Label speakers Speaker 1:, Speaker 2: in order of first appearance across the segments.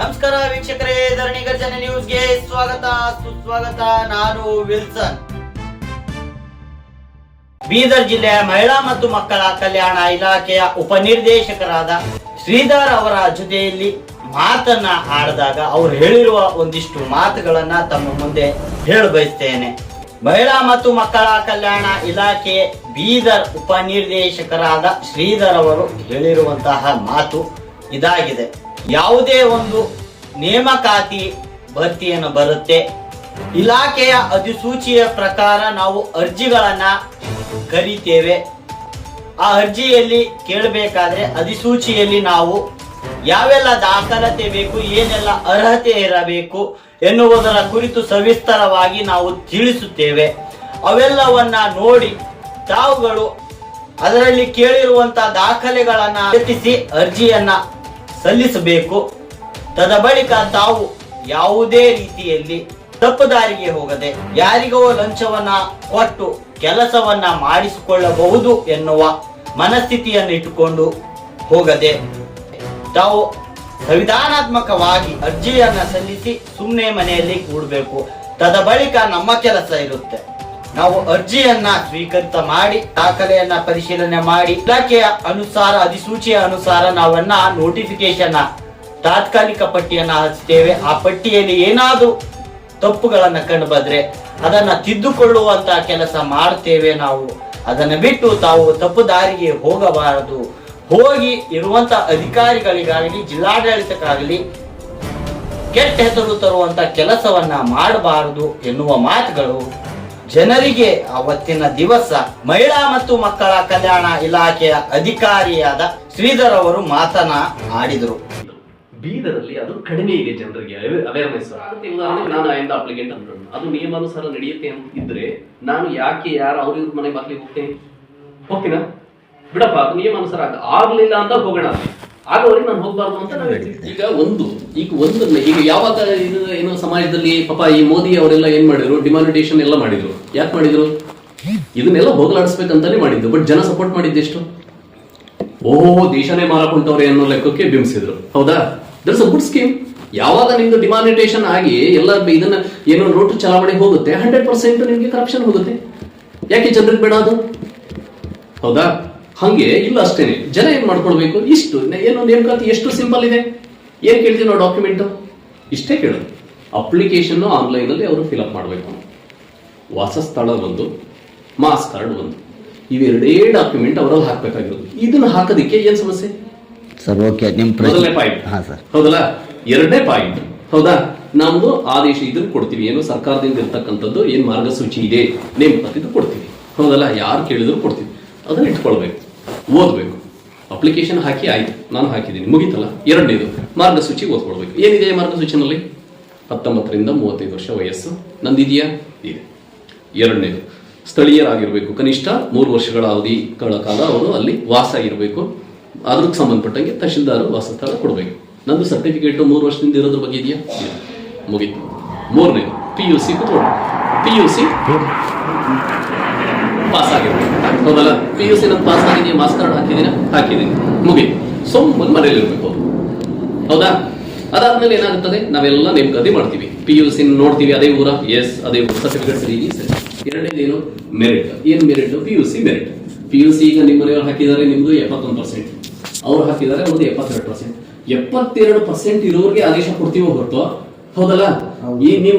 Speaker 1: ನಮಸ್ಕಾರ ವೀಕ್ಷಕರೇ, ಧರಣಿ ಗರ್ಜನೆ ನ್ಯೂಸ್ಗೆ ಸ್ವಾಗತ, ಸುಸ್ವಾಗತ. ನಾನು ವಿಲ್ಸನ್. ಬೀದರ್ ಜಿಲ್ಲೆಯ ಮಹಿಳಾ ಮತ್ತು ಮಕ್ಕಳ ಕಲ್ಯಾಣ ಇಲಾಖೆಯ ಉಪನಿರ್ದೇಶಕರಾದ ಶ್ರೀಧರ್ ಅವರ ಜೊತೆಯಲ್ಲಿ ಮಾತನ್ನ ಆಡಿದಾಗ ಅವರು ಹೇಳಿರುವ ಒಂದಿಷ್ಟು ಮಾತುಗಳನ್ನ ತಮ್ಮ ಮುಂದೆ ಹೇಳ ಬಯಸ್ತೇನೆ ಮಹಿಳಾ ಮತ್ತು ಮಕ್ಕಳ ಕಲ್ಯಾಣ ಇಲಾಖೆ ಬೀದರ್ ಉಪನಿರ್ದೇಶಕರಾದ ಶ್ರೀಧರ್ ಅವರು ಹೇಳಿರುವಂತಹ ಮಾತು ಇದಾಗಿದೆ. ಯಾವುದೇ ಒಂದು ನೇಮಕಾತಿ ಭರ್ತಿಯನ್ನು ಬರುತ್ತೆ. ಇಲಾಖೆಯ ಅಧಿಸೂಚಿಯ ಪ್ರಕಾರ ನಾವು ಅರ್ಜಿಗಳನ್ನ ಕರೀತೇವೆ. ಆ ಅರ್ಜಿಯಲ್ಲಿ ಕೇಳಬೇಕಾದ್ರೆ ಅಧಿಸೂಚಿಯಲ್ಲಿ ನಾವು ಯಾವೆಲ್ಲ ದಾಖಲಾತಿ ಬೇಕು, ಏನೆಲ್ಲ ಅರ್ಹತೆ ಇರಬೇಕು ಎನ್ನುವುದರ ಕುರಿತು ಸವಿಸ್ತರವಾಗಿ ನಾವು ತಿಳಿಸುತ್ತೇವೆ. ಅವೆಲ್ಲವನ್ನ ನೋಡಿ ತಾವುಗಳು ಅದರಲ್ಲಿ ಕೇಳಿರುವಂತಹ ದಾಖಲೆಗಳನ್ನ ಅಳವಡಿಸಿ ಅರ್ಜಿಯನ್ನ ಸಲ್ಲಿಸಬೇಕು. ತದ ಬಳಿಕ ತಾವು ಯಾವುದೇ ರೀತಿಯಲ್ಲಿ ತಪ್ಪು ದಾರಿಗೆ ಹೋಗದೆ ಯಾರಿಗೋ ಲಂಚವನ್ನ ಕೊಟ್ಟು ಕೆಲಸವನ್ನ ಮಾಡಿಸಿಕೊಳ್ಳಬಹುದು ಎನ್ನುವ ಮನಸ್ಥಿತಿಯನ್ನು ಇಟ್ಟುಕೊಂಡು ಹೋಗದೆ ತಾವು ಸಂವಿಧಾನಾತ್ಮಕವಾಗಿ ಅರ್ಜಿಯನ್ನ ಸಲ್ಲಿಸಿ ಸುಮ್ಮನೆ ಮನೆಯಲ್ಲಿ ಕೂಡಬೇಕು. ತದ ಬಳಿಕ ನಮ್ಮ ಕೆಲಸ ಇರುತ್ತೆ. ನಾವು ಅರ್ಜಿಯನ್ನ ಸ್ವೀಕೃತ ಮಾಡಿ, ದಾಖಲೆಯನ್ನ ಪರಿಶೀಲನೆ ಮಾಡಿ, ಇಲಾಖೆಯ ಅನುಸಾರ, ಅಧಿಸೂಚಿಯ ಅನುಸಾರ ನಾವನ್ನ ನೋಟಿಫಿಕೇಶನ್ ತಾತ್ಕಾಲಿಕ ಪಟ್ಟಿಯನ್ನ ಹಚ್ಚುತ್ತೇವೆ ಆ ಪಟ್ಟಿಯಲ್ಲಿ ಏನಾದರೂ ತಪ್ಪುಗಳನ್ನ ಕಂಡು ಬಂದ್ರೆ ಅದನ್ನ ತಿದ್ದುಕೊಳ್ಳುವಂತ ಕೆಲಸ ಮಾಡ್ತೇವೆ ನಾವು. ಅದನ್ನ ಬಿಟ್ಟು ತಾವು ತಪ್ಪು ದಾರಿಗೆ ಹೋಗಬಾರದು. ಹೋಗಿ ಇರುವಂತ ಅಧಿಕಾರಿಗಳಿಗಾಗಲಿ, ಜಿಲ್ಲಾಡಳಿತಕ್ಕಾಗಲಿ ಕೆಟ್ಟ ಹೆಸರು ತರುವಂತ ಕೆಲಸವನ್ನ ಮಾಡಬಾರದು ಎನ್ನುವ ಮಾತುಗಳು ಜನರಿಗೆ ಅವತ್ತಿನ ದಿವಸ ಮಹಿಳಾ ಮತ್ತು ಮಕ್ಕಳ ಕಲ್ಯಾಣ ಇಲಾಖೆಯ ಅಧಿಕಾರಿಯಾದ ಶ್ರೀಧರ್ ಅವರು ಮಾತನಾಡಿದರು
Speaker 2: ಬೀದರಲ್ಲಿ ಅದು ಕಡಿಮೆ ಇದೆ ಜನರಿಗೆ. ಅವೇರ್ನೆಸ್ ಉದಾಹರಣೆ ನಾನು ಆಯ್ದ ಅಪ್ಲಿಕೆಂಟ್ ಅಂತ ಅದು ನಿಯಮಾನುಸಾರ ನಡೆಯುತ್ತೆ ಅಂತ ಇದ್ರೆ ನಾನು ಯಾಕೆ ಯಾರು ಅವ್ರ ಇವ್ರ ಮನೆ ಬಾಗ್ಲಿಗೆ ಹೋಗ್ತೇನೆ? ಹೋಗ್ತೀನ? ಬಿಡಪ್ಪ ಅದು ನಿಯಮಾನುಸಾರ ಆಗ ಆಗ್ಲಿಲ್ಲ ಅಂತ ಹೋಗೋಣ. ಆಗೋವರೆಗೆ ನಾನು ಹೋಗ್ಬಾರ್ದು ಅಂತ ನಾವು. ಈಗ ಒಂದು ಈಗ ಒಂದು ಈಗ ಯಾವಾಗ ಇದು ಏನು ಸಮಾಜದಲ್ಲಿ ಪಾಪ ಈ ಮೋದಿ ಅವರೆಲ್ಲ ಏನ್ ಮಾಡಿದ್ರು? ಡಿಮಾನಿಟೇಷನ್ ಎಲ್ಲ ಮಾಡಿದ್ರು. ಯಾಕೆ ಮಾಡಿದ್ರು? ಇದನ್ನೆಲ್ಲ ಹೋಗಲಾಡಿಸ್ಬೇಕಂತಾನೆ ಮಾಡಿದ್ದು ಬಟ್ ಜನ ಸಪೋರ್ಟ್ ಮಾಡಿದ್ದೆಷ್ಟು ಓಹೋ ದೇಶನೇ ಮಾರಾಕೊಂಡವ್ರೆ ಅನ್ನೋ ಲೆಕ್ಕಕ್ಕೆ ಬಿಂಬಿಸಿದ್ರು. ಹೌದಾ? ದಟ್ಸ್ ಅ ಗುಡ್ ಸ್ಕೀಮ್ ಯಾವಾಗ ನಿಮ್ದು ಡಿಮಾನಿಟೇಷನ್ ಆಗಿ ಎಲ್ಲ ಇದನ್ನ ಏನೋ ನೋಟು ಚಲಾವಣೆ ಹೋಗುತ್ತೆ ಹಂಡ್ರೆಡ್ ಪರ್ಸೆಂಟ್ ನಿಮ್ಗೆ ಕರಪ್ಷನ್ ಹೋಗುತ್ತೆ. ಯಾಕೆ ಜನರಿಗೆ ಬೇಡ ಅದು? ಹೌದಾ? ಹಂಗೆ ಇಲ್ಲ ಅಷ್ಟೇನೆ ಜನ ಏನ್ ಮಾಡ್ಕೊಳ್ಬೇಕು? ಇಷ್ಟು. ಏನು ನೇಮಕಾತಿ ಎಷ್ಟು ಸಿಂಪಲ್ ಇದೆ. ಏನ್ ಕೇಳ್ತೀವಿ ನಾವು ಡಾಕ್ಯುಮೆಂಟ್ ಇಷ್ಟೇ ಕೇಳೋದು. ಅಪ್ಲಿಕೇಶನ್ ಆನ್ಲೈನ್ ಅಲ್ಲಿ ಅವರು ಫಿಲ್ಅಪ್ ಮಾಡಬೇಕು. ವಾಸಸ್ಥಳ ಒಂದು ಮಾಸ್ ಕಾರ್ಡ್ ಒಂದು. ಇವೆರಡೇ ಡಾಕ್ಯುಮೆಂಟ್ ಅವರಲ್ಲಿ ಹಾಕ್ಬೇಕಾಗಿರೋದು. ಇದನ್ನ ಹಾಕೋದಕ್ಕೆ ಏನ್ ಸಮಸ್ಯೆ?
Speaker 1: ಸರ್ ಓಕೆ ನಿಮ್ಮ
Speaker 2: ಮೊದಲನೇ ಪಾಯಿಂಟ್
Speaker 1: ಹಾಂ ಸರ್
Speaker 2: ಹೌದಲ್ಲ? ಎರಡನೇ ಪಾಯಿಂಟ್ ಹೌದಾ? ನಮ್ದು ಆದೇಶ ಇದನ್ನು ಕೊಡ್ತೀವಿ. ಏನು ಸರ್ಕಾರದಿಂದ ಇರ್ತಕ್ಕಂಥದ್ದು ಏನು ಮಾರ್ಗಸೂಚಿ ಇದೆ ನೇಮಕಾತಿದ್ದು ಕೊಡ್ತೀವಿ. ಹೌದಲ್ಲ? ಯಾರು ಕೇಳಿದ್ರು ಕೊಡ್ತೀವಿ. ಅದನ್ನ ಇಟ್ಕೊಳ್ಬೇಕು. ಓದ್ಬೇಕು. ಅಪ್ಲಿಕೇಶನ್ ಹಾಕಿ ಆಯ್ತು. ನಾನು ಹಾಕಿದ್ದೀನಿ. ಮುಗೀತಲ್ಲ? ಎರಡನೇದು. ಮಾರ್ಗಸೂಚಿ ಓದ್ಕೊಳ್ಬೇಕು. ಏನಿದೆ ಮಾರ್ಗಸೂಚಿನಲ್ಲಿ? ಹತ್ತೊಂಬತ್ತರಿಂದ ಮೂವತ್ತೈದು ವರ್ಷ ವಯಸ್ಸು. ನಂದಿದೆಯಾ? ಇದೆ. ಎರಡನೇದು. ಸ್ಥಳೀಯರಾಗಿರಬೇಕು. ಕನಿಷ್ಠ ಮೂರು ವರ್ಷಗಳ ಅವಧಿಗಳ ಕಾಲ ಅವರು ಅಲ್ಲಿ ವಾಸ ಇರಬೇಕು ಅದಕ್ಕೆ ಸಂಬಂಧಪಟ್ಟಂಗೆ ತಹಶೀಲ್ದಾರ್ ವಾಸಸ್ಥಳ ಕೊಡಬೇಕು. ನಂದು ಸರ್ಟಿಫಿಕೇಟು ಮೂರು ವರ್ಷದಿಂದ ಇರೋದ್ರ ಬಗ್ಗೆ ಇದೆಯಾ? ಇದೆ. ಮುಗೀತು. ಮೂರನೇದು. P U C P U C pass ಆಗಿರ್ಬೇಕು ಹೌದಲ್ಲ? ಪಿ ಯು ಸಿ ನಾನು ಪಾಸ್ ಆಗಿದೆಯಾ ಮಾಸ್ ಕಾರ್ಡ್ ಹಾಕಿದ್ದೀನಿ ಹಾಕಿದ್ದೀನಿ ಸೊ ಸುಮ್ಮನೆ ಮನೇಲಿ ಇರಬೇಕು ಹೌದಾ? ಅದಾದ್ಮೇಲೆ ಏನಾಗುತ್ತದೆ? ನಾವೆಲ್ಲ ನೇಮಕಾತಿ ಮಾಡ್ತೀವಿ. ಪಿ ಯು ಸಿ ನೋಡ್ತೀವಿ ಅದೇ ಊರ? ಎಸ್ ಅದೇ ಊರ. ಸರ್ಟಿಫಿಕೇಟ್ ಸರಿ? ಸರಿ. ಎರಡನೇದೇನು ಮೆರಿಟ್ ಏನು merit P U C merit P U C ಈಗ ನಿಮ್ಮ ಮನೆಯವ್ರು ಹಾಕಿದ್ದಾರೆ ನಿಮ್ದು ಎಪ್ಪತ್ತೊಂದು ಪರ್ಸೆಂಟ್ ಅವ್ರು ಹಾಕಿದ್ದಾರೆ ಒಂದು ಎಪ್ಪತ್ತೆರಡು ಪರ್ಸೆಂಟ್ ಎಪ್ಪತ್ತೆರಡು ಪರ್ಸೆಂಟ್ ಇರೋರಿಗೆ ಆದೇಶ ಕೊಡ್ತೀವೋ ಹೊರತು? ಹೌದಲ್ಲ? ಈ ನೀವು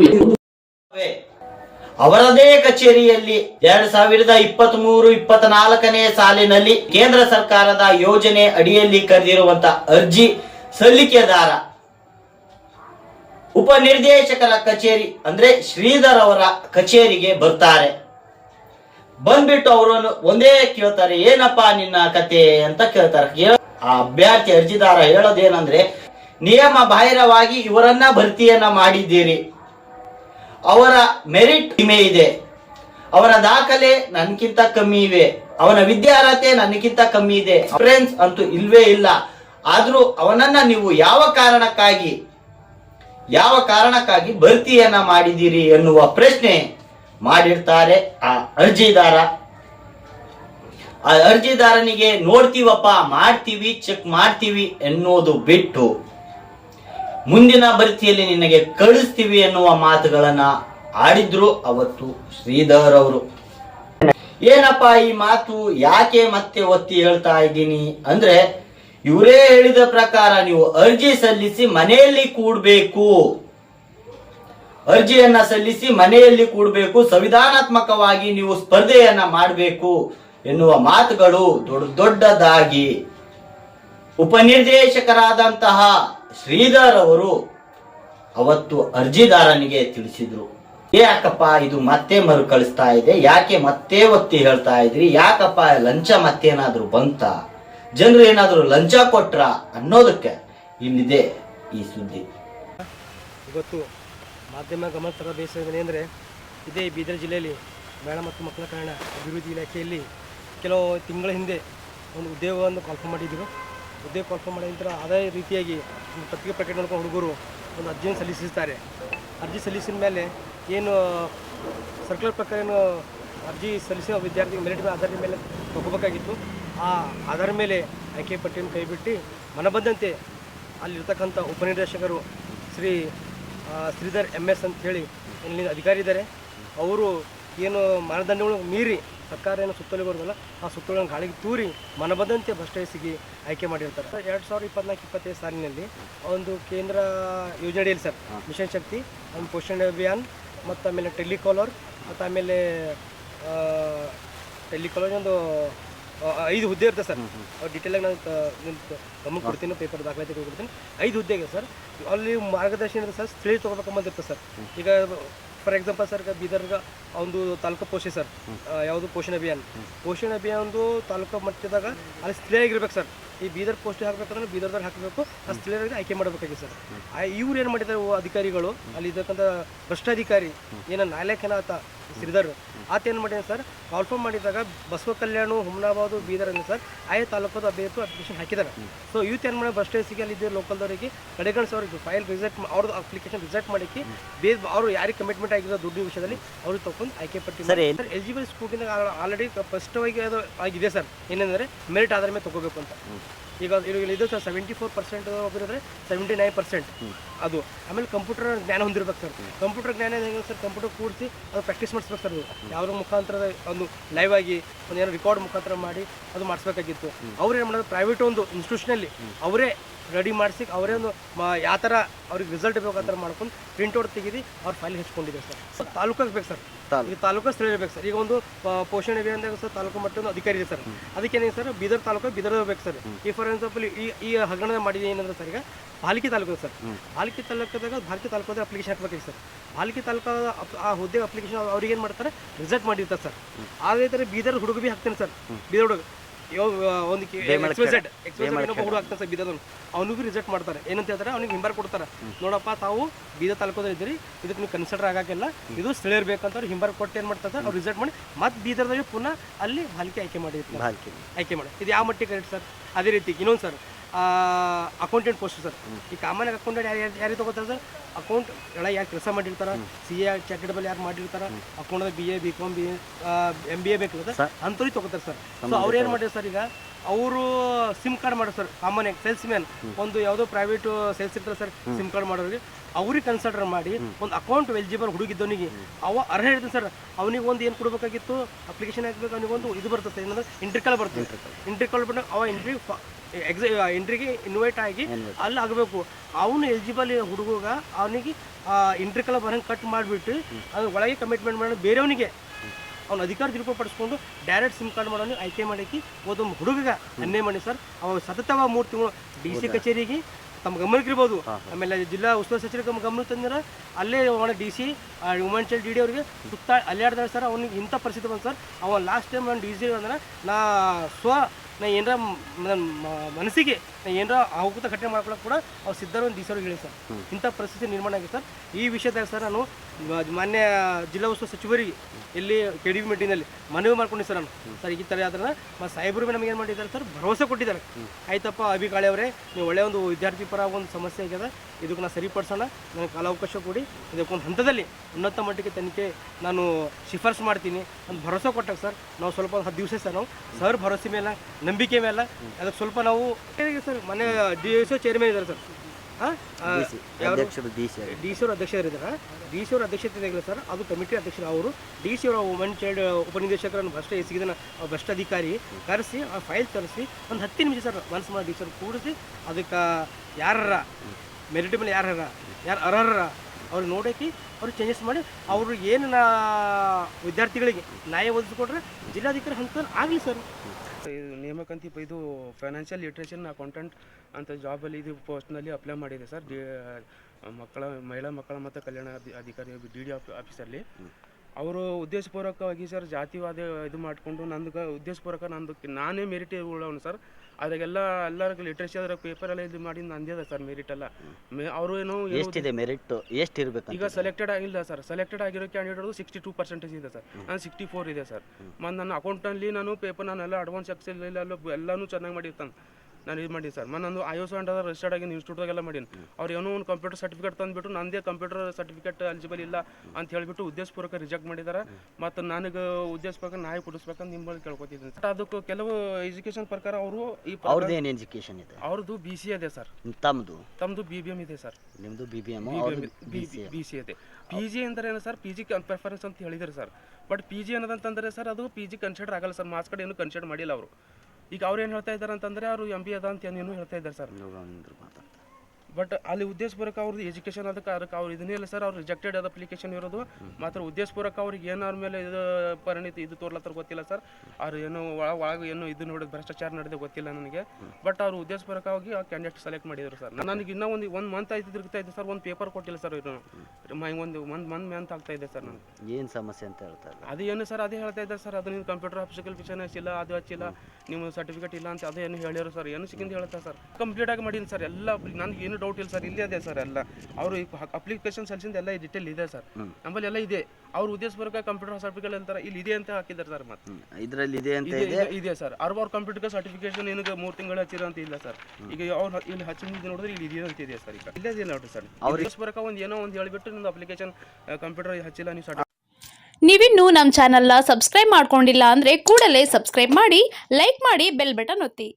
Speaker 1: ಅವರದೇ ಕಚೇರಿಯಲ್ಲಿ ಎರಡ್ ಸಾವಿರದ ಇಪ್ಪತ್ತ್ ಮೂರು ಇಪ್ಪತ್ತ್ ನಾಲ್ಕನೇ ಸಾಲಿನಲ್ಲಿ ಕೇಂದ್ರ ಸರ್ಕಾರದ ಯೋಜನೆ ಅಡಿಯಲ್ಲಿ ಕರೆದಿರುವಂತ ಅರ್ಜಿ ಸಲ್ಲಿಕೆದಾರ, ಉಪನಿರ್ದೇಶಕರ ಕಚೇರಿ ಅಂದ್ರೆ ಶ್ರೀಧರ್ ಅವರ ಕಚೇರಿಗೆ ಬರ್ತಾರೆ. ಬಂದ್ಬಿಟ್ಟು ಅವರನ್ನು ಒಂದೇ ಕೇಳ್ತಾರೆ, ಏನಪ್ಪಾ ನಿನ್ನ ಕತೆ? ಅಂತ ಕೇಳ್ತಾರೆ. ಆ ಅಭ್ಯರ್ಥಿ ಅರ್ಜಿದಾರ ಹೇಳೋದೇನಂದ್ರೆ, ನಿಯಮ ಬಾಹಿರವಾಗಿ ಇವರನ್ನ ಭರ್ತಿಯನ್ನ ಮಾಡಿದ್ದೀರಿ. ಅವರ ಮೆರಿಟ್ ಕಡಿಮೆ ಇದೆ. ಅವರ ದಾಖಲೆ ನನ್ಗಿಂತ ಕಮ್ಮಿ ಇವೆ. ಅವನ ವಿದ್ಯಾರ್ಹತೆ ನನಗಿಂತ ಕಮ್ಮಿ ಇದೆ. ಫ್ರೆಂಡ್ಸ್ ಅಂತೂ ಇಲ್ವೇ ಇಲ್ಲ. ಆದ್ರೂ ಅವನನ್ನ ನೀವು ಯಾವ ಕಾರಣಕ್ಕಾಗಿ ಯಾವ ಕಾರಣಕ್ಕಾಗಿ ಭರ್ತಿಯನ್ನ ಮಾಡಿದ್ದೀರಿ ಎನ್ನುವ ಪ್ರಶ್ನೆ ಮಾಡಿರ್ತಾರೆ ಆ ಅರ್ಜಿದಾರ. ಆ ಅರ್ಜಿದಾರನಿಗೆ ನೋಡ್ತೀವಪ್ಪ, ಮಾಡ್ತೀವಿ ಚೆಕ್ ಮಾಡ್ತೀವಿ ಎನ್ನುವುದು ಬಿಟ್ಟು ಮುಂದಿನ ಭರ್ತಿಯಲ್ಲಿ ನಿನಗೆ ಕಳಿಸ್ತೀವಿ ಎನ್ನುವ ಮಾತುಗಳನ್ನ ಆಡಿದ್ರು ಅವತ್ತು ಶ್ರೀಧರ್ ಅವರು. ಏನಪ್ಪ ಈ ಮಾತು ಯಾಕೆ ಮತ್ತೆ ಒತ್ತಿ ಹೇಳ್ತಾ ಇದ್ದೀನಿ ಅಂದ್ರೆ ಇವರೇ ಹೇಳಿದ ಪ್ರಕಾರ ನೀವು ಅರ್ಜಿ ಸಲ್ಲಿಸಿ ಮನೆಯಲ್ಲಿ ಕೂಡಬೇಕು. ಅರ್ಜಿಯನ್ನ ಸಲ್ಲಿಸಿ ಮನೆಯಲ್ಲಿ ಕೂಡಬೇಕು, ಸಂವಿಧಾನಾತ್ಮಕವಾಗಿ ನೀವು ಸ್ಪರ್ಧೆಯನ್ನ ಮಾಡಬೇಕು ಎನ್ನುವ ಮಾತುಗಳು ದೊಡ್ಡ ದೊಡ್ಡದಾಗಿ. ಉಪನಿರ್ದೇಶಕರಾದಂತಹ ಶ್ರೀಧರ್ ಅವರು ಅವತ್ತು ಅರ್ಜಿದಾರನಿಗೆ ತಿಳಿಸಿದ್ರು. ಯಾಕಪ್ಪ ಇದು ಮತ್ತೆ ಮರುಕಳಿಸ್ತಾ ಇದೆ? ಯಾಕೆ ಮತ್ತೆ ಒತ್ತಿ ಹೇಳ್ತಾ ಇದ್ರಿ? ಯಾಕಪ್ಪ ಲಂಚ ಮತ್ತೇನಾದ್ರೂ ಬಂತ? ಜನರು ಏನಾದರೂ ಲಂಚ ಕೊಟ್ರ ಅನ್ನೋದಕ್ಕೆ ಇಲ್ಲಿದೆ ಈ ಸುದ್ದಿ.
Speaker 3: ಇವತ್ತು ಮಾಧ್ಯಮ ಗಮನ ಅಂದರೆ ಇದೇ ಬೀದರ್ ಜಿಲ್ಲೆಯಲ್ಲಿ ಮೇಳ ಮತ್ತು ಮಕ್ಕಳ ಕಲ್ಯಾಣ ಅಭಿವೃದ್ಧಿ ಇಲಾಖೆಯಲ್ಲಿ ಕೆಲವು ತಿಂಗಳ ಹಿಂದೆ ಒಂದು ಉದ್ಯೋಗವನ್ನು ಕಲ್ಪ ಮಾಡಿದ್ರು. ಕಲ್ಪನೆ ಮಾಡಿದ ನಂತರ ಅದೇ ರೀತಿಯಾಗಿ ಪತ್ರಿಕೆ ಪ್ರಕಟಣೆ ಮಾಡ್ಕೊಂಡು ಹುಡುಗರು ಒಂದು ಅರ್ಜಿಯನ್ನು ಸಲ್ಲಿಸುತ್ತಾರೆ ಅರ್ಜಿ ಸಲ್ಲಿಸಿದ ಮೇಲೆ ಏನು ಸರ್ಕ್ಯುಲರ್ ಪ್ರಕಾರ ಏನು ಅರ್ಜಿ ಸಲ್ಲಿಸಿದ ವಿದ್ಯಾರ್ಥಿ ಮೆರಿಟ್ ಆಧಾರದ ಮೇಲೆ ತಗೋಬೇಕಾಗಿತ್ತು ಆ ಆಧಾರ ಮೇಲೆ ಆಯ್ಕೆ ಪಟ್ಟಿಯನ್ನು ಕೈಬಿಟ್ಟು ಮನಬಂದಂತೆ ಅಲ್ಲಿರ್ತಕ್ಕಂಥ ಉಪನಿರ್ದೇಶಕರು ಶ್ರೀ ಶ್ರೀಧರ್ ಎಂ ಎಸ್ ಅಂತ ಹೇಳಿ ಇಲ್ಲಿನ ಅಧಿಕಾರಿ ಇದ್ದಾರೆ. ಅವರು ಏನು ಮಾನದಂಡಗಳು ಮೀರಿ ಸರ್ಕಾರ ಏನು ಸುತ್ತೋಲೆ ಬರೋದಲ್ಲ ಆ ಸುತ್ತೋಲೆಯನ್ನು ಗಾಳಿಗೆ ತೂರಿ ಮನಬಂದಂತೆ ಭ್ರಷ್ಟಾಯಿಸಿಗೆ ಆಯ್ಕೆ ಮಾಡಿರ್ತಾರೆ. ಎರಡು ಸಾವಿರದ ಇಪ್ಪತ್ನಾಲ್ಕು ಇಪ್ಪತ್ತೈದು ಸಾಲಿನಲ್ಲಿ ಒಂದು ಕೇಂದ್ರ ಯೋಜನೆಯಲ್ಲಿ ಸರ್ ಮಿಷನ್ ಶಕ್ತಿ ಒಂದು ಪೋಷಣ ಅಭಿಯಾನ್ ಮತ್ತು ಆಮೇಲೆ ಟೆಲಿಕಾಲರ್ ಮತ್ತು ಆಮೇಲೆ ಟೆಲಿಕಾಲರ್ ಒಂದು ಐದು ಹುದ್ದೆ ಇರುತ್ತೆ ಸರ್. ಡೀಟೇಲಾಗಿ ನಾನು ಗಮನ ಕೊಡ್ತೀನಿ ಪೇಪರ್ ದಾಖಲಾತಿ ಕೊಡ್ತೀನಿ ಐದು ಹುದ್ದೆಗೆ ಸರ್ ಅಲ್ಲಿ ಮಾರ್ಗದರ್ಶನ ಸರ್ ಸರ್ ಸ್ಥಳೀಯ ತೊಗೋಬೇಕಂಬಂದಿರುತ್ತೆ ಸರ್. ಈಗ ಫಾರ್ ಎಕ್ಸಾಂಪಲ್ ಸರ್ ಈಗ ಬೀದರ್ಗ ಒಂದು ತಾಲೂಕು ಪೋಷಿ ಸರ್ ಯಾವುದು ಪೋಷಣ ಅಭಿಯಾನ. ಪೋಷಣ ಅಭಿಯಾನ ಒಂದು ತಾಲೂಕು ಮಟ್ಟದಾಗ ಅಲ್ಲಿ ಸ್ಥಳೀಯವಾಗಿರ್ಬೇಕು ಸರ್ ಈ ಬೀದರ್ ಪೋಸ್ಟ್ ಹಾಕಬೇಕಂದ್ರೆ ಬೀದರ್ದಾಗ ಹಾಕಬೇಕು, ಆ ಸ್ಥಳೀಯರಾಗಿ ಆಯ್ಕೆ ಮಾಡಬೇಕಾಗಿದೆ ಸರ್ ಇವ್ರು ಏನು ಮಾಡಿದ್ದಾರೆ ಅಧಿಕಾರಿಗಳು, ಅಲ್ಲಿ ಇದ್ದಕ್ಕಂಥ ಭ್ರಷ್ಟಾಧಿಕಾರಿ, ಏನ ನಾಲ್ಕೇನ ಆತ ಶ್ರೀಧರ್. ಆತ ಏನು ಮಾಡಿದ ಸರ್? ಕಾಲ್ಫಾರ್ಮ್ ಮಾಡಿದಾಗ ಬಸವ ಕಲ್ಯಾಣ ಹುಮ್ನಾಬಾದು ಬೀದರ್ ಅಂತ ಸರ್ ಆಯಾ ತಾಲೂಕದ ಅಭ್ಯರ್ಥಿ ಅಪ್ಲಿಕೇಶನ್ ಹಾಕಿದ್ದಾರೆ ಸೊ ಯೂತ್ ಏನು ಮಾಡಿ ಭ್ರಷ್ಟಾಯಿಸಿಗೆ ಅಲ್ಲಿ ಲೋಕಲ್ ಲೋಕಲ್ದವರಿಗೆ ಅವ್ರಿಗೆ ಫೈಲ್ ರಿಸೆಕ್ಟ್ ಅವ್ರದ್ದು ಅಪ್ಲಿಕೇಶನ್ ರಿಸೆಕ್ಟ್ ಮಾಡಿಕ್ಕೆ ಬೇರೆ ಅವರು ಯಾರಿಗೆ ಕಮಿಟ್ಮೆಂಟ್ ಆಗಿರೋ ದುಡ್ಡು ವಿಷಯದಲ್ಲಿ ಅವ್ರಿಗೆ ತಗೊಂಡು ಆಯ್ಕೆ ಪಟ್ಟಿ
Speaker 1: ಸರಿ.
Speaker 3: ಸರ್ ಎಲಿಜಿಬಲ್ ಸ್ಕೂಟಿನ ಆಲ್ರೆಡಿ ಸ್ಪಷ್ಟವಾಗಿ ಅದು ಆಗಿದೆ ಸರ್. ಏನಂದರೆ ಮೆರಿಟ್ ಆಧಾರ ಮೇಲೆ ತಗೋಬೇಕು ಅಂತ. ಈಗ ಇದು ಸರ್ ಸೆವೆಂಟಿ ಫೋರ್ ಪರ್ಸೆಂಟ್ ಒಬ್ಬರಿದ್ರೆ ಸೆವೆಂಟಿ ನೈನ್ ಪರ್ಸೆಂಟ್ ಅದು. ಆಮೇಲೆ ಕಂಪ್ಯೂಟರ್ ಜ್ಞಾನ ಹೊಂದಿರ್ಬೇಕು ಸರ್ ಕಂಪ್ಯೂಟರ್ ಜ್ಞಾನ ಹೆಂಗೆ ಸರ್ ಕಂಪ್ಯೂಟರ್ ಕೂಡಿಸಿ ಅದು ಪ್ರಾಕ್ಟೀಸ್ ಮಾಡಿಸ್ಬೇಕು ಸರ್ ಯಾವ್ದ್ರ ಮುಖಾಂತರ ಒಂದು ಲೈವ್ ಆಗಿ ಒಂದು ಏನೋ ರೆಕಾರ್ಡ್ ಮುಖಾಂತರ ಮಾಡಿ ಅದು ಮಾಡಿಸ್ಬೇಕಾಗಿತ್ತು. ಅವ್ರು ಏನು ಮಾಡೋದು ಪ್ರೈವೇಟ್ ಒಂದು ಇನ್ಸ್ಟಿಟ್ಯೂಷನಲ್ಲಿ ಅವರೇ ರೆಡಿ ಮಾಡಿಸಿ ಅವರೇ ಒಂದು ಮಾ ಯಾವ ಥರ ಅವ್ರಿಗೆ ರಿಸಲ್ಟ್ ಬೇಕು ಆ ಥರ ಮಾಡ್ಕೊಂಡು ಪ್ರಿಂಟ್ಔಟ್ ತೆಗೆದು ಅವ್ರ ಫೈಲ್ ಹೆಚ್ಕೊಂಡಿದ್ದಾರೆ ಸರ್. ಸೊ ತಾಲೂಕಾಗ ಬೇಕು ಸರ್. ಈಗ ತಾಲೂಕು ಸ್ಥಳೀಯ ಬೇಕು ಸರ್. ಈಗ ಒಂದು ಪೋಷಣ ಅಭಿಯಾನದಾಗ ಸರ್ ತಾಲೂಕು ಮಟ್ಟದ ಅಧಿಕಾರಿ ಇದೆ ಸರ್. ಅದಕ್ಕೇನಿದೆ ಸರ್ ಬೀದರ್ ತಾಲೂಕು ಬೀದರ್ ಬೇಕು ಸರ್. ಈ ಫಾರ್ ಎಕ್ಸಾಂಪಲ್ ಈ ಈ ಹಗರಣ ಮಾಡಿದೆ ಏನಂದ್ರೆ ಸರ್ ಈಗ ಪಾಲಿಕೆ ತಾಲೂಕು ಸರ್. ಪಾಲಿಕೆ ತಾಲೂಕದಾಗ ಭಾರತೀಯ ತಾಲೂಕದ ಅಪ್ಲಿಕೇಶನ್ ಹಾಕ್ಬೇಕು ಸರ್. ಪಾಲಿಕೆ ತಾಲೂಕಾದ ಆ ಹುದ್ದೆ ಅಪ್ಲಿಕೇಶನ್ ಅವ್ರಿಗೆ ಏನು ಮಾಡ್ತಾರೆ? ರಿಸಲ್ಟ್ ಮಾಡಿರ್ತಾರೆ ಸರ್. ಅದೇ ಥರ ಬೀದರ್ ಹುಡುಗ ಬಿ ಹಾಕ್ತೇನೆ ಸರ್. ಬೀದರ್ ಹುಡುಗ. ಯಾವ ಒಂದು ಎಕ್ಸ್ಪೆಸೆಡ್ ಎಕ್ಸ್ಪೆಸೆಡ್ ಹುಡುಗ ಆಗ್ತಾನೆ ಸರ್ ಬೀದರ್ ಅವನಿಗೂ ರಿಜೆಕ್ಟ್ ಮಾಡ್ತಾರೆ. ಏನಂತ ಹೇಳ್ತಾರೆ ಅವ್ನಿಗೆ ಹಿಂಬಾರ್ ಕೊಡ್ತಾರೆ. ನೋಡಪ್ಪ ತಾವು ಬೀದ ತಾಲೂಕದಲ್ಲಿ ಇದ್ದೀರಿ ಇದಕ್ಕೆ ನೀವು ಕನ್ಸಿಡರ್ ಆಗಾಕಿಲ್ಲ. ಇದು ಸ್ಥಳೀಯ ಬೇಕಂತ ಅವ್ರು ಹಿಂಬಾರ್ ಕೊಟ್ಟು ಏನು ಮಾಡ್ತಾರೆ ಅವ್ರು ರಿಜೆಕ್ಟ್ ಮಾಡಿ ಮತ್ತೆ ಬೀದರ್ದಾಗ ಪುನಃ ಅಲ್ಲಿ ಬಾಲಿಕೆ ಆಯ್ಕೆ ಮಾಡಿ ಆಯ್ಕೆ ಮಾಡಿ. ಇದು ಯಾವ ಮಟ್ಟಿಗೆ ಕರೆಕ್ಟ್ ಸರ್? ಅದೇ ರೀತಿ ಇನ್ನೊಂದು ಸರ್ ಅಕೌಂಟೆಂಟ್ ಪೋಸ್ಟ್ ಸರ್. ಈ ಕಾಮನ್ ಅಕೌಂಟೆಂಟ್ ಯಾರು ಯಾರು ಯಾರಿಗೆ ತಗೋತಾರೆ ಸರ್? ಅಕೌಂಟ್ ಎಲ್ಲ ಯಾರು ಕೆಲಸ ಮಾಡಿರ್ತಾರೆ? ಸಿ ಎ ಚಾರಿಟಬಲ್ ಯಾರು ಮಾಡಿರ್ತಾರೆ? Account B A B com B M B A ಬೇಕು ಸರ್? ಅಂಥವ್ರಿಗೆ ತಗೋತಾರೆ ಸರ್. ಸೊ ಅವ್ರು ಏನು ಮಾಡಿದ್ರು ಸರ್ ಈಗ? ಅವರು ಸಿಮ್ ಕಾರ್ಡ್ ಮಾಡೋ ಸರ್. ಕಾಮನ್ ಸೇಲ್ಸ್ ಮ್ಯಾನ್ ಒಂದು ಯಾವುದೋ ಪ್ರೈವೇಟ್ ಸೇಲ್ಸ್ ಇರ್ತಾರೆ ಸರ್ ಸಿಮ್ ಕಾರ್ಡ್ ಮಾಡೋರಿಗೆ. ಅವ್ರಿಗೆ ಕನ್ಸಿಡರ್ ಮಾಡಿ ಒಂದು ಅಕೌಂಟ್ ಎಲಿಜಿಬಲ್ ಹುಡುಗಿದ್ದವನಿಗೆ. ಅವ ಅರ್ಹ ಇರ್ತದೆ ಸರ್. ಅವನಿಗೆ ಒಂದು ಏನು ಕೊಡಬೇಕಾಗಿತ್ತು? ಅಪ್ಲಿಕೇಶನ್ ಹಾಕ್ಬೇಕು ಅವನಿಗೆ ಒಂದು ಇದು ಬರ್ತದೆ ಇಂಟ್ರಿ ಏನಂದ್ರೆ ಇಂಟ್ರಿಕಲ್ ಬರ್ತದೆ. ಇಂಟ್ರಿಕಲ್ ಬಂದಾಗ ಅವ ಎಂಟ್ರಿ ಎಕ್ಸ ಎಂಟ್ರಿಗೆ ಇನ್ವೈಟ್ ಆಗಿ ಅಲ್ಲಿ ಆಗಬೇಕು. ಅವನು ಎಲಿಜಿಬಲ್ ಹುಡುಗ ಅವನಿಗೆ ಇಂಟ್ರಿಕಲ ಬರಂಗೆ ಕಟ್ ಮಾಡಿಬಿಟ್ಟು ಅದ್ರ ಒಳಗೆ ಕಮಿಟ್ಮೆಂಟ್ ಮಾಡಿ ಬೇರೆಯವನಿಗೆ. ಅವ್ನ ಅಧಿಕಾರ ದುರುಪಡಿಸ್ಕೊಂಡು ಡೈರೆಕ್ಟ್ ಸಿಮ್ ಕಾರ್ಡ್ ಮಾಡೋನು ಆಯ್ಕೆ ಮಾಡಕ್ಕೆ ಒಂದು ಹುಡುಗ ಅನ್ಯಾಯ ಮಾಡಿ ಸರ್. ಅವ ಸತತವ ಮೂರು ತಿಂಗಳು ಡಿ ಸಿ ಕಚೇರಿಗೆ ತಮ್ಮ ಗಮನಕ್ಕೆ ಇರ್ಬೋದು ಆಮೇಲೆ ಜಿಲ್ಲಾ ಉಸ್ತುವಾರಿ ಸಚಿವರು ತಮ್ಮ ಗಮನ ತಂದಿರ ಅಲ್ಲೇ ಅವನ D C women child D D ಅವರಿಗೆ ಸುತ್ತ ಅಲ್ಲಾಡ್ದಾರೆ ಸರ್. ಅವ್ನಿಗೆ ಇಂಥ ಪರಿಸ್ಥಿತಿ ಬಂತು ಸರ್. ಅವ ಲಾಸ್ಟ್ ಟೈಮ್ ನಾನು ಡಿ ಸಿ ಅಂದ್ರೆ ನಾ ಸ್ವ ನಾ ಏನರ ನನ್ನ ಮನಸ್ಸಿಗೆ ನಾ ಏನರ ಅವಕೂತ ಘಟನೆ ಮಾಡ್ಕೊಳಕ್ಕೆ ಕೂಡ ಅವ್ರು ಸಿದ್ಧರು ಒಂದು ದಿವಸ ಹೇಳಿ ಸರ್. ಇಂಥ ಪರಿಸ್ಥಿತಿ ನಿರ್ಮಾಣ ಆಗಿದೆ ಸರ್. ಈ ವಿಷಯದಾಗ ಸರ್ ನಾನು ಮಾನ್ಯ ಜಿಲ್ಲಾ ಉಸ್ತುವಾರಿ ಸಚಿವರಿಗೆ ಇಲ್ಲಿ ಕೆ ಡಿ ಬಿ ಮೀಟಿಂಗ್ನಲ್ಲಿ ಮನವಿ ಮಾಡ್ಕೊಂಡಿ ಸರ್ ನಾನು. ಸರ್ ಈ ಥರ ಆದ್ರೆ ಮತ್ತು ಸಾಹೇಬರು ನಮಗೆ ಏನು ಮಾಡಿದ್ದಾರೆ ಸರ್ ಭರವಸೆ ಕೊಟ್ಟಿದ್ದಾರೆ. ಆಯ್ತಪ್ಪ ಅಭಿ ಕಾಳೆ ಅವರೇ ನೀವು ಒಳ್ಳೆಯ ಒಂದು ವಿದ್ಯಾರ್ಥಿ ಪರ ಒಂದು ಸಮಸ್ಯೆ ಆಗ್ಯದ ಇದಕ್ಕೆ ನಾನು ಸರಿಪಡಿಸೋಣ. ನನಗೆ ಕಾಲಾವಕಾಶ ಕೊಡಿ. ಇದಕ್ಕೊಂದು ಹಂತದಲ್ಲಿ ಉನ್ನತ ಮಟ್ಟಿಗೆ ತನಿಖೆ ನಾನು ಶಿಫಾರಸು ಮಾಡ್ತೀನಿ. ಅಂತ ಭರವಸೆ ಕೊಟ್ಟಾಗ ಸರ್ ನಾವು ಸ್ವಲ್ಪ ಒಂದು ಹತ್ತು ದಿವಸ ಸರ್ ನಾವು. ಸರ್ ಭರವಸೆ ಮೇಲೆ ನಂಬಿಕೆ ಮೇಲೆ ಅದಕ್ಕೆ ಸ್ವಲ್ಪ ನಾವು ಸರ್? ಮನೆ ಡಿ ಎಸ್ ಒ ಚೇರ್ಮನ್ ಇದ್ದಾರೆ ಸರ್.
Speaker 4: ಅಧ್ಯಕ್ಷರು ಡಿ ಸಿ
Speaker 3: ಡಿ ಸಿ ಅವ್ರ ಅಧ್ಯಕ್ಷರಿದ್ದಾರೆ ಡಿ ಸಿ ಅವ್ರ ಅಧ್ಯಕ್ಷತೆ ಸರ್? ಅದು ಕಮಿಟಿ ಅಧ್ಯಕ್ಷರು ಅವರು. ಡಿ ಸಿ ಅವರ ವುಮೆನ್ ಚೈಲ್ಡ್ ಉಪನಿರ್ದೇಶಕರನ್ನು ಭ್ರಷ್ಟ ಎಸಗಿದ ಭ್ರಷ್ಟ ಅಧಿಕಾರಿ ಕರೆಸಿ ಆ ಫೈಲ್ ತರಿಸಿ ಒಂದು ಹತ್ತು ನಿಮಿಷ ಸರ್ ಮನಸ್ಸು ಮಾಡಿ ಸರ್ ಕೂಡಿಸಿ ಅದಕ್ಕೆ ಯಾರ ಮೆರಿಟ್ ಮೇಲೆ ಯಾರ ಯಾರು ಅರ್ಹರ ಅವ್ರು ನೋಡೋಕೆ ಅವ್ರು ಚೇಂಜಸ್ ಮಾಡಿ ಅವರು ಏನು ನಾ ವಿದ್ಯಾರ್ಥಿಗಳಿಗೆ ನ್ಯಾಯ ಒದಗಿಸ್ಕೊಟ್ರೆ ಜಿಲ್ಲಾಧಿಕಾರಿ ಹಂತ ಆಗಲಿ ಸರ್.
Speaker 5: ಇದು ನೇಮಕಂತಿ ಇದು ಫೈನಾನ್ಷಿಯಲ್ ಲಿಟ್ರೇಷನ್ ಅಕೌಂಟೆಂಟ್ ಅಂತ ಜಾಬಲ್ಲಿ ಇದು ಪೋಸ್ಟ್ನಲ್ಲಿ ಅಪ್ಲೈ ಮಾಡಿದೆ ಸರ್ ಡಿ ಮಕ್ಕಳ, ಮಹಿಳಾ ಮಕ್ಕಳ ಮತ್ತು ಕಲ್ಯಾಣ ಅಧಿ- ಅಧಿಕಾರಿ ಡಿ ಡಿ ಆಫೀಸಲ್ಲಿ ಅವರು ಉದ್ದೇಶಪೂರ್ವಕವಾಗಿ ಸರ್ ಜಾತಿವಾದ ಇದು ಮಾಡಿಕೊಂಡು ನಂದು ಉದ್ದೇಶಪೂರ್ವಕ ನಂದು ನಾನೇ ಮೆರಿಟ್ ಉಳ್ಳವನು ಸರ್. ಅದಕ್ಕೆಲ್ಲ ಎಲ್ಲರಿಗೂ ಲಿಟ್ರೇಚರ್ ಪೇಪರ್ ಎಲ್ಲ ಇದು ಮಾಡಿ ನಂದಿದೆ ಸರ್ ಮೆರಿಟ್ ಎಲ್ಲ. ಮೆ ಅವರು ಏನು ಏನು
Speaker 4: ಎಷ್ಟಿದೆ ಮೆರಿಟ್ ಎಷ್ಟು ಇರಬೇಕು
Speaker 5: ಈಗ ಸೆಲೆಕ್ಟೆಡ್ ಆಗಿಲ್ಲ ಸರ್. ಸೆಲೆಕ್ಟೆಡ್ ಆಗಿರೋ ಕ್ಯಾಂಡಿಡೇಟ್ ಸಿಕ್ಸ್ಟಿ ಟೂ ಪರ್ಸೆಂಟೇಜ್ ಇದೆ ಸರ್. ನಾನು ಸಿಕ್ಸ್ಟಿ ಫೋರ್ ಇದೆ ಸರ್. ಮತ್ತು ನನ್ನ ಅಕೌಂಟಲ್ಲಿ ನಾನು ಪೇಪರ್ ನಾನೆಲ್ಲ ಅಡ್ವಾನ್ಸ್ ಎಕ್ಸೆಲ್ ಎಲ್ಲ ಎಲ್ಲನೂ ಚೆನ್ನಾಗಿ ಮಾಡಿರ್ತಾನೆ. ನಾನು ಇದು ಮಾಡಿ ಸರ್. ನನ್ನೊಂದು ನಂದು ಐ ಎಸ್ ಅಂಡ್ ರಿಜಿಸ್ಟರ್ಡ್ ಆಗಿ ಇನ್ಸ್ಟಿಟ್ಯೂಟ್ದಾಗೆಲ್ಲ ಮಾಡೀನಿ. ಅವ್ರು ಏನೋ ಒಂದು ಕಂಪ್ಯೂಟರ್ ಸರ್ಟಿಫಿಕೇಟ್ ತಂದುಬಿಟ್ಟು ನಂದೇ ಕಂಪ್ಯೂಟರ್ ಸರ್ಟಿಫಿಕೇಟ್ ಎಲಿಜಿಬಲ್ ಇಲ್ಲ ಅಂತ ಹೇಳಿಬಿಟ್ಟು ಉದ್ದೇಶಪೂರ್ವಕ ರಿಜೆಕ್ಟ್ ಮಾಡಿದ್ದಾರೆ ಮತ್ತು ನನಗೆ ಉದ್ದೇಶಪೂರ್ವಕ ನಾಯಿ ಕೊಡಿಸ್ಬೇಕಂತ ನಿಮ್ಮಲ್ಲಿ ಕೇಳ್ಕೊತಿದ್ದೀನಿ ಸರ್. ಅದಕ್ಕೆ ಕೆಲವು ಎಜುಕೇಶನ್ ಪ್ರಕಾರ ಅವರು ಈ
Speaker 4: ಅವ್ರದ್ದು ಏನು ಎಜುಕೇಶನ್ ಇದೆ?
Speaker 5: ಅವ್ರದ್ದು ಬಿ ಸಿ ಇದೆ ಸರ್.
Speaker 4: ತಮ್ಮದು
Speaker 5: ತಮ್ಮದು ಬಿ ಬಿ ಎಂ ಇದೆ ಸರ್.
Speaker 4: ನಿಮ್ಮದು B B M
Speaker 5: B B C ಇದೆ. ಪಿ ಜಿ ಅಂದರೆ ಏನು ಸರ್? ಪಿ ಜಿ ಪ್ರಿಫರೆನ್ಸ್ ಅಂತ ಹೇಳಿದ್ರು ಸರ್. ಬಟ್ ಪಿ ಜಿ ಏನದಂತಂದರೆ ಸರ್ ಅದು ಪಿ ಜಿ ಕನ್ಸಿಡರ್ ಆಗಲ್ಲ ಸರ್. ಮಾಸ್ಕಡೆ ಕಡೆ ಏನು ಕನ್ಸಿಡರ್ ಮಾಡಿಲ್ಲ ಅವರು. ಈಗ ಅವ್ರು ಏನು ಹೇಳ್ತಾ ಇದ್ದಾರೆ ಅಂತಂದ್ರೆ ಅವರು ಎಂ ಬಿ ಅದ ಅಂತ ಏನು ಹೇಳ್ತಾ ಇದ್ದಾರೆ ಸರ್. ಬಟ್ ಅಲ್ಲಿ ಉದ್ದೇಶಪೂರ್ವಕ ಅವ್ರದ್ದು ಎಜುಕೇಶನ್ ಅದಕ್ಕೆ ಅದಕ್ಕೆ ಅವ್ರು ಇದನ್ನೇ ಇಲ್ಲ ಸರ್ ಅವ್ರು ರಿಜೆಕ್ಟೆಡ್ ಅದ ಅಪ್ಲಿಕೇಶನ್ ಇರೋದು. ಮಾತ್ರ ಉದ್ದೇಶಪೂರ್ವಕ ಅವ್ರಿಗೆ ಏನು ಅವ್ರ ಮೇಲೆ ಇದು ಪರಿಣಿತಿ ಇದು ತೋರ್ಲತ್ತಾರ ಗೊತ್ತಿಲ್ಲ ಸರ್ ಅವ್ರು ಏನು ಒಳ ಒಳಗೆ ಏನು ಇದು ನೋಡಿದ ಭ್ರಷ್ಟಾಚಾರ ನಡೆದ ಗೊತ್ತಿಲ್ಲ ನನಗೆ. ಬಟ್ ಅವ್ರು ಉದ್ದೇಶಪೂರ್ವಕವಾಗಿ ಆ ಕ್ಯಾಂಡಿಡೇಟ್ ಸೆಲೆಕ್ಟ್ ಮಾಡಿದ್ರು ಸರ್ ನನಗೆ ಇನ್ನೂ ಒಂದು ಒಂದು ಮಂತ್ ಆಯ್ತು ತಿರುಗ್ತಾ ಸರ್ ಒಂದು ಪೇಪರ್ ಕೊಟ್ಟಿಲ್ಲ ಸರ್ ಇದು ಮೈ ಒಂದು ಒಂದು ಮಂತ್ ಮಂತ್ ಆಗ್ತಾ ಇದೆ ಸರ್ ನನಗೆ.
Speaker 4: ಏನು ಸಮಸ್ಯೆ ಅಂತ ಹೇಳ್ತಾರೆ
Speaker 5: ಅದು ಏನು ಸರ್ ಅದೇ ಹೇಳ್ತಾ ಇದ್ದಾರೆ ಸರ್ ಅದು ನಿಮ್ಮ ಕಂಪ್ಯೂಟರ್ ಆಫೀಸಿಕಲ್ ಫಿಷನ್ ಇಲ್ಲ ಅದು ಹಚ್ಚಿಲ್ಲ ನಿಮ್ಮ ಸರ್ಟಿಫಿಕೇಟ್ ಇಲ್ಲ ಅಂತ ಅದೇ ಏನು ಹೇಳಿರೋ ಸರ್ ಏನು ಸಿಕ್ಕಿಂದ ಹೇಳ್ತಾರೆ ಸರ್ ಕಂಪ್ಲೀಟ್ ಆಗಿ ಮಾಡೀನಿ ಸರ್ ಎಲ್ಲ ನನಗೆ ಏನು ಡೌಟ್ ಇಲ್ಲ ಸರ್ ಇಲ್ಲೇ ಇದೆ ಸರ್ ಎಲ್ಲ. ಅವರು ಅಪ್ಲಿಕೇಶನ್ ಸೆಲ್ಸಿಂದ ಎಲ್ಲ ಡಿಟೇಲ್ ಇದೆ ಸರ್ ನಮ್ಮಲ್ಲಿ ಎಲ್ಲ ಇದೆ. ಅವ್ರ ಉದ್ದೇಶಪೂರ್ವಕ ಕಂಪ್ಯೂಟರ್ ಸರ್ಟಿಫಿಕೇಟ್ ಅಂತಾರೆ ಇಲ್ಲಿ ಇದೆ ಅಂತ ಹಾಕಿದ್ದಾರೆ ಸರ್ ಮತ್ತೆ.
Speaker 4: ಇದರಲ್ಲಿ ಇದೆ ಅಂತ
Speaker 5: ಇದೆ
Speaker 4: ಇದೆ.
Speaker 5: ಸರ್ ಅವ್ರ ಅವ್ರ ಕಂಪ್ಯೂಟರ್ ಸರ್ಟಿಫಿಕೇಶನ್ ಏನಿದೆ ಮೂರು ತಿಂಗಳು ಹಚ್ಚಿರೋ ಅಂತ ಇಲ್ಲ ಸರ್ ಈಗ ಅವ್ರು ಇಲ್ಲಿ ಹಚ್ಚಿದ ನೋಡಿದ್ರೆ ಇಲ್ಲಿ ಇದೆ ಅಂತ ಇದೆ ಸರ್ ಈಗ. ಇಲ್ಲೇ ಇದೆ ನೋಡ್ರಿ ಸರ್ ಉದ್ದೇಶಪೂರ್ವಕ ಒಂದು ಏನೋ ಒಂದು ಹೇಳಿಬಿಟ್ಟು ನಿಮ್ದು ಅಪ್ಲಿಕೇಶನ್ ಕಂಪ್ಯೂಟರ್ ಹಚ್ಚಿಲ್ಲ ನೀವು ಸರ್ಟಿಫಿಕೇಟ್
Speaker 6: ನೀವಿನ್ನೂ ನಮ್ಮ ಚಾನಲ್ನ ಸಬ್ಸ್ಕ್ರೈಬ್ ಮಾಡ್ಕೊಂಡಿಲ್ಲ ಅಂದರೆ ಕೂಡಲೇ ಸಬ್ಸ್ಕ್ರೈಬ್ ಮಾಡಿ ಲೈಕ್ ಮಾಡಿ ಬೆಲ್ ಬಟನ್ ಒತ್ತಿ.